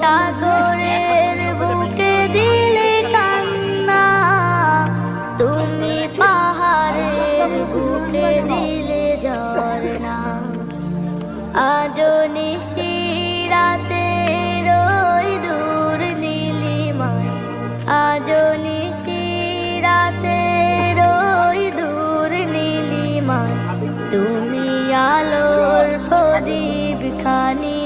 সাগরের বুকে দিলে কান্না তুমি পাহাড়ের বুকে দিলে ঝর্ণা। আজও নিশিরাতে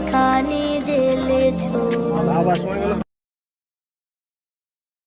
প্রদীপ খানি জেলেছ